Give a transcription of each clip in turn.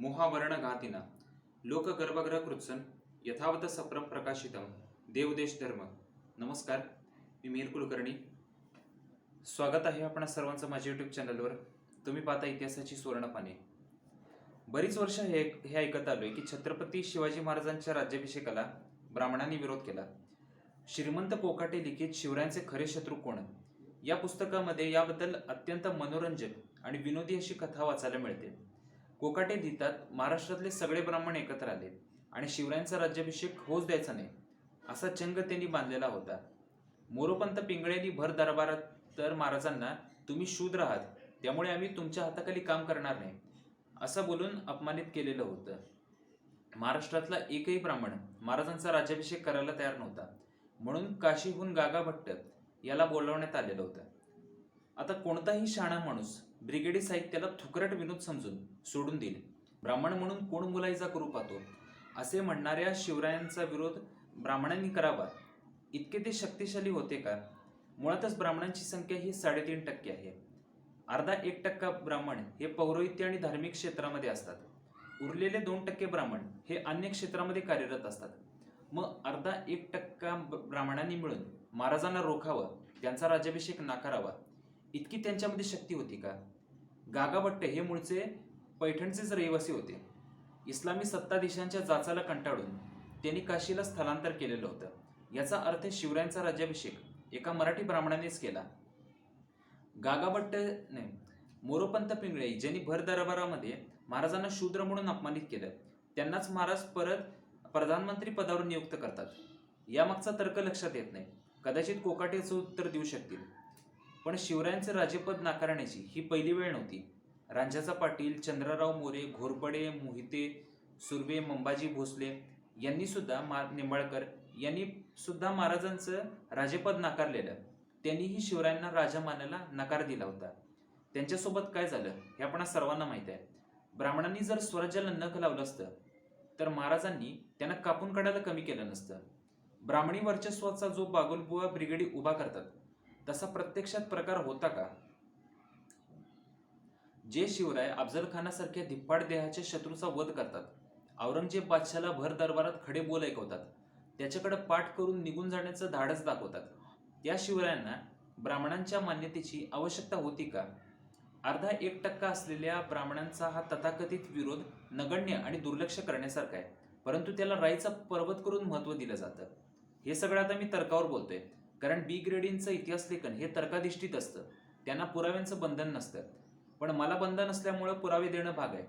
मोहावर्ण घातिना। लोक गर्भग्रह कृत्सन। यथावत सप्रम प्रकाशितम। देवदेश धर्म। नमस्कार मी मीर कुलकर्णी. स्वागत आहे आपणा सर्वांचं माझ्या युट्यूब चॅनलवर तुम्ही पाहता इतिहासाची सुवर्णपाने बरीच वर्ष हे हे ऐकत आलोय की छत्रपती शिवाजी महाराजांच्या राज्याभिषेकाला ब्राह्मणांनी विरोध केला. श्रीमंत कोकाटे लिखित शिवरायांचे खरे शत्रू कोण? या पुस्तकामध्ये याबद्दल अत्यंत मनोरंजक आणि विनोदी अशी कथा वाचायला मिळते. कोकाटे लिहितात महाराष्ट्रातले सगळे ब्राह्मण एकत्र आले आणि शिवरायांचा राज्याभिषेक होऊच द्यायचा नाही असा चंग त्यांनी बांधलेला होता. मोरोपंत पिंगळेनी भर दरबारात तर महाराजांना तुम्ही शूद्र आहात त्यामुळे आम्ही तुमच्या हाताखाली काम करणार नाही असं बोलून अपमानित केलेलं होतं. महाराष्ट्रातला एकही ब्राह्मण महाराजांचा राज्याभिषेक करायला तयार नव्हता. म्हणून काशीहून गागा भट्ट याला बोलवण्यात आलेलं होतं. आता कोणताही शाणा माणूस ब्रिगेडी साहित्याला थुकरट विनोद समजून सोडून देईल ब्राह्मण म्हणून कोण मुलाईचा करू पाहतो? असे म्हणणाऱ्या शिवरायांचा विरोध ब्राह्मणांनी करावा. इतके ते शक्तिशाली होते का? मुळातच ब्राह्मणांची संख्या ही साडेतीन टक्के आहे. अर्धा एक टक्का ब्राह्मण हे पौरोहित्य आणि धार्मिक क्षेत्रामध्ये असतात. उरलेले दोन टक्के ब्राह्मण हे अन्य क्षेत्रामध्ये कार्यरत असतात. मग अर्धा एक टक्का ब- ब्राह्मणांनी मिळून महाराजांना रोखावं त्यांचा राज्याभिषेक नाकारावा इतकी त्यांच्यामध्ये शक्ती होती का? गागाभट्ट हे मूळचे पैठणचेच रहिवासी होते. इस्लामी सत्ताधीशांच्या जाचाला कंटाळून त्यांनी काशीला स्थलांतर केलेलं होतं. याचा अर्थ शिवरायांचा राज्याभिषेक एका मराठी ब्राह्मणानेच केला. गागाभट्टने मोरोपंत पिंगळे ज्यांनी भर दरबारामध्ये महाराजांना शूद्र म्हणून अपमानित केलं त्यांनाच महाराज परत प्रधानमंत्री पदावर नियुक्त करतात. यामागचा तर्क लक्षात येत नाही. कदाचित कोकाटेचं उत्तर देऊ शकतील. पण शिवरायांचं राजेपद नाकारण्याची ही पहिली वेळ नव्हती. रांजाचा पाटील चंद्रराव मोरे घोरपडे मोहिते सुर्वे मंबाजी भोसले यांनी सुद्धा मा निंबाळकर यांनी सुद्धा महाराजांचं राजेपद नाकारलेलं. त्यांनीही शिवरायांना राजा मानायला नकार दिला होता. त्यांच्यासोबत काय झालं हे आपण सर्वांना माहीत आहे. ब्राह्मणांनी जर स्वराज्याला नख लावलं असतं तर महाराजांनी त्यांना कापून काढायला कमी केलं नसतं. ब्राह्मणी वर्चस्वाचा जो बागुलबुवा ब्रिगेडी उभा करतात तसा प्रत्यक्षात प्रकार होता का? जे शिवराय अफजल खानासारख्या धिप्पाड देहाच्या शत्रूचा वध करतात औरंगजेब बादशाला भर दरबारात खडे बोल ऐकवतात त्याच्याकडे पाठ करून निघून जाण्याचं धाडस दाखवतात. या शिवरायांना ब्राह्मणांच्या मान्यतेची आवश्यकता होती का? अर्धा एक टक्का असलेल्या ब्राह्मणांचा हा तथाकथित विरोध नगण्य आणि दुर्लक्ष करण्यासारखा आहे परंतु त्याला राईचा पर्वत करून महत्त्व दिलं जातं. हे सगळं आता मी तर्कावर बोलतोय. कारण बी ग्रेडिंगचं इतिहास लेखन हे तर्काधिष्ठित असतं. त्यांना पुराव्यांचं बंधन नसतं. पण मला बंधन असल्यामुळं पुरावे देणं भाग आहे.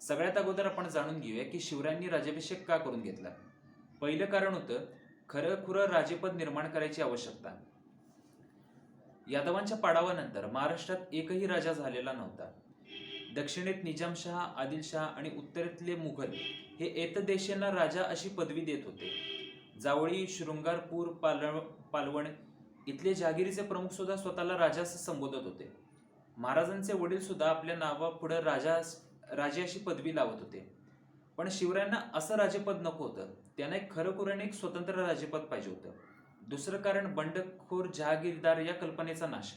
सगळ्यात अगोदर आपण जाणून घेऊया की शिवरायांनी राज्याभिषेक का करून घेतला? पहिलं कारण होतं खरं खुरं राजेपद निर्माण करायची आवश्यकता. यादवांच्या पाडावानंतर महाराष्ट्रात एकही राजा झालेला नव्हता. दक्षिणेत निजामशहा आदिलशहा आणि उत्तरेतले मुघल हे एतदेशेंना राजा अशी पदवी देत होते. जावळी शृंगारपूर पालव पालवण इथले जहागिरीचे प्रमुख सुद्धा स्वतःला राजा असं संबोधत होते. महाराजांचे वडील सुद्धा आपल्या नावापुढे राजा राजे अशी पदवी लावत होते. पण शिवरायांना असं राजेपद नको होतं. त्यांना एक खरंखुराने एक स्वतंत्र राजेपद पाहिजे होतं. दुसरं कारण बंडखोर जहागीरदार या कल्पनेचा नाश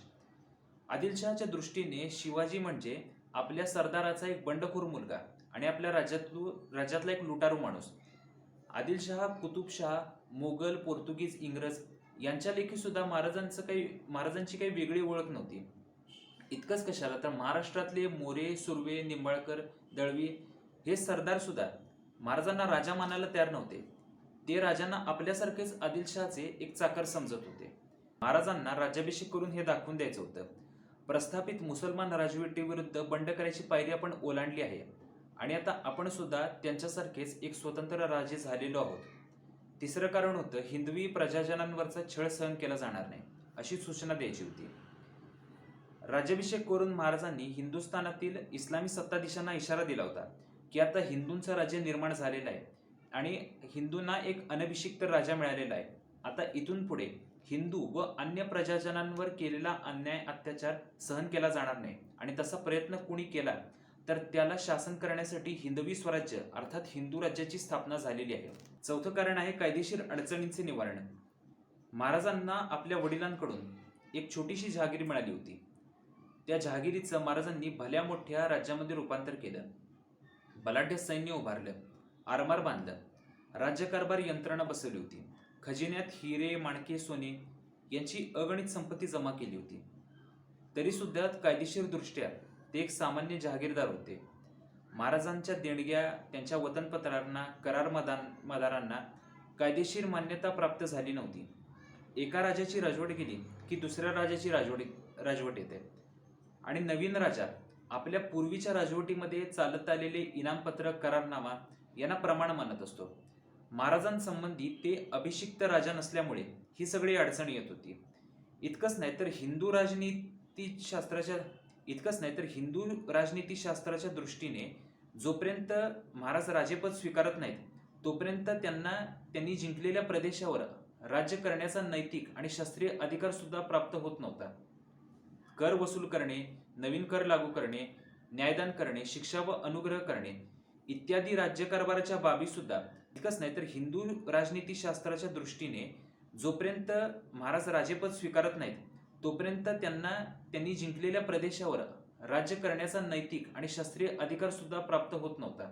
आदिलशहाच्या दृष्टीने शिवाजी म्हणजे आपल्या सरदाराचा एक बंडखोर मुलगा आणि आपल्या राज्यातलू राज्यातला एक लुटारू माणूस. आदिलशहा कुतुबशहा मोगल पोर्तुगीज इंग्रज यांच्या लेखी सुद्धा महाराजांचं काही महाराजांची काही वेगळी ओळख नव्हती. इतकंच कशाला? तर महाराष्ट्रातले मोरे सुर्वे निंबाळकर दळवी हे सरदार सुद्धा महाराजांना राजा मानायला तयार नव्हते. ते राजांना आपल्यासारखेच आदिलशहाचे एक चाकर समजत होते. महाराजांना राज्याभिषेक करून हे दाखवून द्यायचं होतं. प्रस्थापित मुसलमान राजवटीविरुद्ध बंड करायची पायरी आपण ओलांडली आहे. आणि आता आपण सुद्धा त्यांच्यासारखेच एक स्वतंत्र राजे झालेलो आहोत. तिसरं कारण होतं हिंदवी प्रजाजनांवरचा छळ सहन केला जाणार नाही अशी सूचना द्यायची होती. राज्याभिषेक करून महाराजांनी हिंदुस्थानातील इस्लामी सत्ताधीशांना इशारा दिला होता की आता हिंदूंचं राज्य निर्माण झालेलं आहे आणि हिंदूंना एक अनभिषिक्त राजा मिळालेला आहे. आता इथून पुढे हिंदू व अन्य प्रजाजनांवर केलेला अन्याय अत्याचार सहन केला जाणार नाही आणि तसा प्रयत्न कुणी केला? तर त्याला शासन करण्यासाठी हिंदवी स्वराज्य अर्थात हिंदू राज्याची स्थापना झालेली आहे. चौथं कारण आहे कायदेशीर अडचणींचे निवारण. महाराजांना आपल्या वडिलांकडून एक छोटीशी जहागीर मिळाली होती. त्या जहागिरीचं महाराजांनी भल्या मोठ्या राज्यामध्ये रूपांतर केलं. बलाढ्य सैन्य उभारलं आरमार बांधलं राज्यकारभार यंत्रणा बसवली होती. खजिन्यात हिरे माणके सोने यांची अगणित संपत्ती जमा केली होती. तरीसुद्धा कायदेशीरदृष्ट्या कायदेशीर दृष्ट्या ते एक सामान्य जहागीरदार होते. महाराजांच्या देणग्या त्यांच्या वतनपत्रांना करार मदान मदारांना कायदेशीर मान्यता प्राप्त झाली नव्हती. एका राजाची राजवट गेली की दुसऱ्या राजाची राजवट राजवट येते. आणि नवीन राजा आपल्या पूर्वीच्या राजवटीमध्ये चालत आलेले इनामपत्र करारनामा यांना प्रमाण मानत असतो. महाराजांसंबंधी ते अभिषिक्त राजा नसल्यामुळे ही सगळी अडचण येत होती. इतकंच नाही तर हिंदू राजनीतीशास्त्राच्या इतकंच नाही तर हिंदू राजनीतीशास्त्राच्या दृष्टीने जोपर्यंत महाराज राजेपद स्वीकारत नाहीत तोपर्यंत त्यांना त्यांनी जिंकलेल्या प्रदेशावर राज्य करण्याचा नैतिक आणि शास्त्रीय अधिकार सुद्धा प्राप्त होत नव्हता. कर वसूल करणे नवीन कर लागू करणे न्यायदान करणे शिक्षा व अनुग्रह करणे इत्यादी राज्यकारभाराच्या बाबी सुद्धा इतकंच नाही तर हिंदू राजनीतीशास्त्राच्या दृष्टीने जोपर्यंत महाराज राजेपद स्वीकारत नाहीत तोपर्यंत त्यांना त्यांनी जिंकलेल्या प्रदेशावर राज्य करण्याचा नैतिक आणि शास्त्रीय अधिकार सुद्धा प्राप्त होत नव्हता.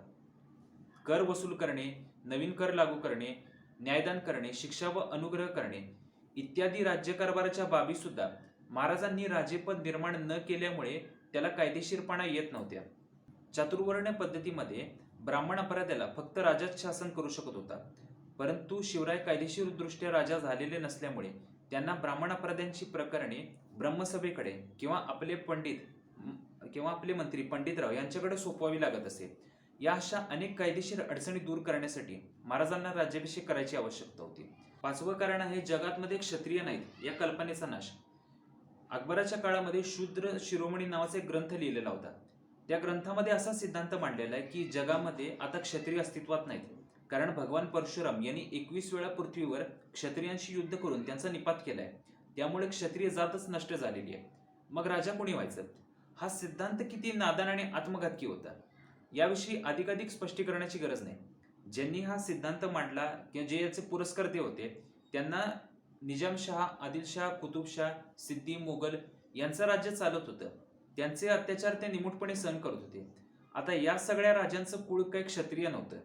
कर वसूल करणे नवीन कर लागू करणे न्यायदान करणे शिक्षा व अनुग्रह करणे इत्यादी राज्यकारभाराच्या बाबी सुद्धा महाराजांनी राजेपद निर्माण न केल्यामुळे त्याला कायदेशीरपणा येत नव्हत्या. चातुर्वर्ण पद्धतीमध्ये ब्राह्मण अपराध्याला फक्त राजाच शासन करू शकत होता. परंतु शिवराय कायदेशीर दृष्ट्या राजा झालेले नसल्यामुळे त्यांना ब्राह्मणाप्रद्यांची प्रकरणे ब्रह्मसभेकडे किंवा आपले पंडित किंवा आपले मंत्री पंडितराव यांच्याकडे सोपवावी लागत असे. या अशा अनेक कायदेशीर अडचणी दूर करण्यासाठी महाराजांना राज्याभिषेक करायची आवश्यकता होती. पाचवं कारण आहे जगातमध्ये क्षत्रिय नाहीत या कल्पनेचा नाश. अकबराच्या काळामध्ये शूद्र शिरोमणी नावाचा एक ग्रंथ लिहिलेला होता. त्या ग्रंथामध्ये असा सिद्धांत मांडलेला आहे की जगामध्ये आता क्षत्रिय अस्तित्वात नाहीत. कारण भगवान परशुराम यांनी एकवीस वेळा पृथ्वीवर क्षत्रियांशी युद्ध करून त्यांचा निपात केलाय. त्यामुळे क्षत्रिय जातच नष्ट झालेली आहे. मग राजा कोणी व्हायचं? हा सिद्धांत किती नादान आणि आत्मघातकी होता. याविषयी अधिकाधिक स्पष्टीकरणाची गरज नाही. ज्यांनी हा सिद्धांत मांडला किंवा जे याचे पुरस्कर्ते होते त्यांना निजामशहा आदिलशाह कुतुबशाह सिद्दी मोगल यांचं राज्य चालत होतं. त्यांचे अत्याचार ते निमूटपणे सहन करत होते. आता या सगळ्या राजांचं कुळ काही क्षत्रिय नव्हतं.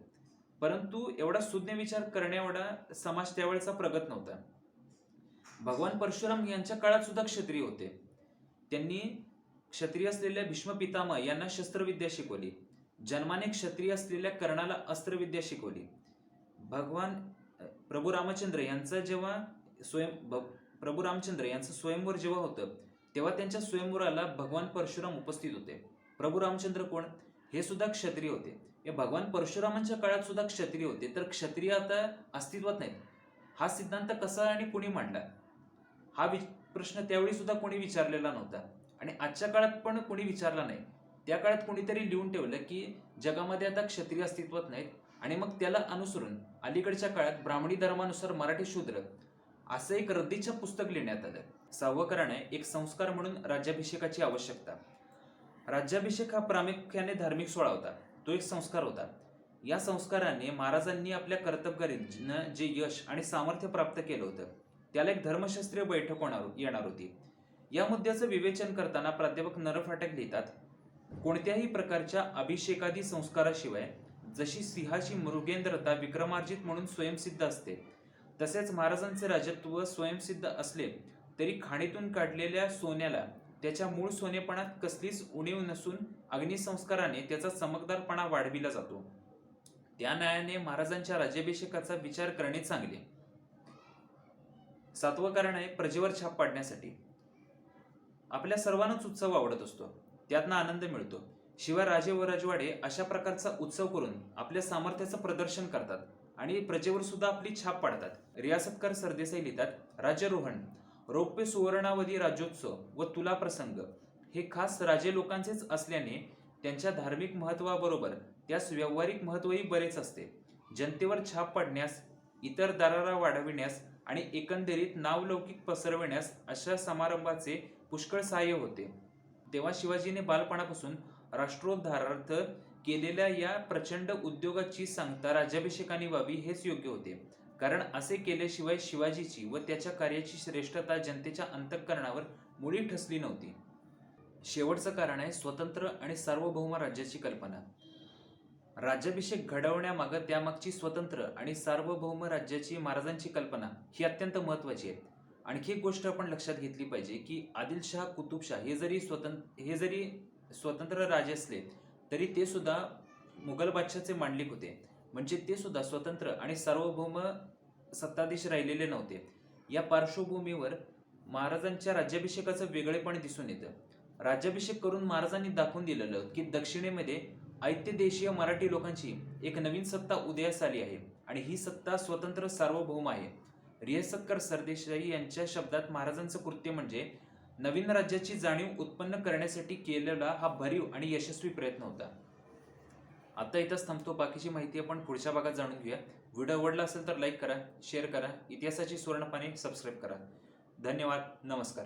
परंतु एवढा सुज्ञ विचार करण्याएवढा समाज त्यावेळेचा प्रगत नव्हता. भगवान परशुराम यांच्या काळात सुद्धा क्षत्रिय होते. त्यांनी क्षत्रिय असलेल्या भीष्म पितामह यांना शस्त्रविद्या शिकवली. जन्माने क्षत्रिय असलेल्या कर्णाला अस्त्रविद्या शिकवली. भगवान प्रभू रामचंद्र यांचा जेव्हा स्वयं भ- प्रभू रामचंद्र यांचं स्वयंवर जेव्हा होतं तेव्हा त्यांच्या स्वयंवराला भगवान परशुराम उपस्थित होते. प्रभू रामचंद्र कोण? हे सुद्धा क्षत्रिय होते. या भगवान परशुरामांच्या काळात सुद्धा क्षत्रिय होते. तर क्षत्रिय आता अस्तित्वात नाहीत. हा सिद्धांत कसा आणि कुणी मांडला? हा वि प्रश्न त्यावेळी सुद्धा कोणी विचारलेला नव्हता. आणि आजच्या काळात पण कोणी विचारला नाही. त्या काळात कोणीतरी लिहून ठेवलं की जगामध्ये आता क्षत्रिय अस्तित्वात नाहीत. आणि मग त्याला अनुसरून अलीकडच्या काळात ब्राह्मणी धर्मानुसार मराठी शूद्र असं एक रद्दीचं पुस्तक लिहिण्यात आलं. सावकाराने एक संस्कार म्हणून राज्याभिषेकाची आवश्यकता. राज्याभिषेक हा प्रामुख्याने धार्मिक सोहळा होता. तो एक संस्कार होता. या संस्काराने महाराजांनी आपल्या कर्तबगारीनं जे यश आणि सामर्थ्य प्राप्त केलं होतं त्याला एक धर्मशास्त्रीय बैठक होणार येणार होती. या मुद्द्याचं विवेचन करताना प्राध्यापक नरफाटक लिहितात कोणत्याही प्रकारच्या अभिषेकादी संस्काराशिवाय जशी सिंहाची मृगेंद्रता विक्रमार्जित म्हणून स्वयंसिद्ध असते तसेच महाराजांचे राजत्व स्वयंसिद्ध असले तरी खाणीतून काढलेल्या सोन्याला त्याच्या मूळ सोनेपणात कसलीच उणीव नसून अग्निसंस्काराने त्याचा चमकदारपणा वाढविला जातो. त्या न्यायाने महाराजांच्या राज्याभिषेकाचा विचार करणे चांगले. सातवं कारण आहे प्रजेवर छाप पाडण्यासाठी. आपल्या सर्वांनाच उत्सव आवडत असतो. त्यातनं आनंद मिळतो. शिवाय राजे व राजवाडे अशा प्रकारचा उत्सव करून आपल्या सामर्थ्याचं प्रदर्शन करतात आणि प्रजेवर सुद्धा आपली छाप पाडतात. रियासतकार सरदेसाई लिहितात राज्यरोहण रौप्य सुवर्णावधी राज्योत्सव व तुला प्रसंग हे खास राजे लोकांचेच असल्याने त्यांच्या धार्मिक महत्वाबरोबर त्यास व्यावहारिक महत्वही बरेच असते. जनतेवर छाप पाडण्यास इतर दरारा वाढविण्यास आणि एकंदरीत नावलौकिक पसरविण्यास अशा समारंभाचे पुष्कळ सहाय्य होते. तेव्हा शिवाजीने बालपणापासून राष्ट्रोद्धारार्थ केलेल्या या प्रचंड उद्योगाची सांगता राज्याभिषेकाने व्हावी हेच योग्य होते. कारण असे केल्याशिवाय शिवाजीची व त्याच्या कार्याची श्रेष्ठता जनतेच्या अंतःकरणावर मुळी ठसली नव्हती. शेवटचं कारण आहे स्वतंत्र आणि सार्वभौम राज्याची कल्पना. राज्याभिषेक घडवण्यामागं त्यामागची स्वतंत्र आणि सार्वभौम राज्याची महाराजांची कल्पना ही अत्यंत महत्त्वाची आहे. आणखी एक गोष्ट आपण लक्षात घेतली पाहिजे की आदिलशाह कुतुबशाह हे जरी स्वतंत्र हे जरी स्वतंत्र राजे असले तरी ते सुद्धा मुघल बादशाचे मांडलिक होते. म्हणजे ते सुद्धा स्वतंत्र आणि सार्वभौम सत्ताधीश राहिलेले नव्हते. या पार्श्वभूमीवर महाराजांच्या राज्याभिषेकाचं वेगळेपण दिसून येतं. राज्याभिषेक करून महाराजांनी दाखवून दिलेलं की दक्षिणेमध्ये ऐत्यदेशीय मराठी लोकांची एक नवीन सत्ता उदयास आली आहे आणि ही सत्ता स्वतंत्र सार्वभौम आहे. रियासतकर सरदेसाई यांच्या शब्दात महाराजांचं कृत्य म्हणजे नवीन राज्याची जाणीव उत्पन्न करण्यासाठी केलेला हा भरीव आणि यशस्वी प्रयत्न होता. आता इथंच थांबतो. बाकीची माहिती आपण पुढच्या भागात जाणून घेऊया. व्हिडिओ आवडला असेल तर लाईक करा शेअर करा. इतिहासाची सुवर्णपाने सबस्क्राईब करा. धन्यवाद. नमस्कार.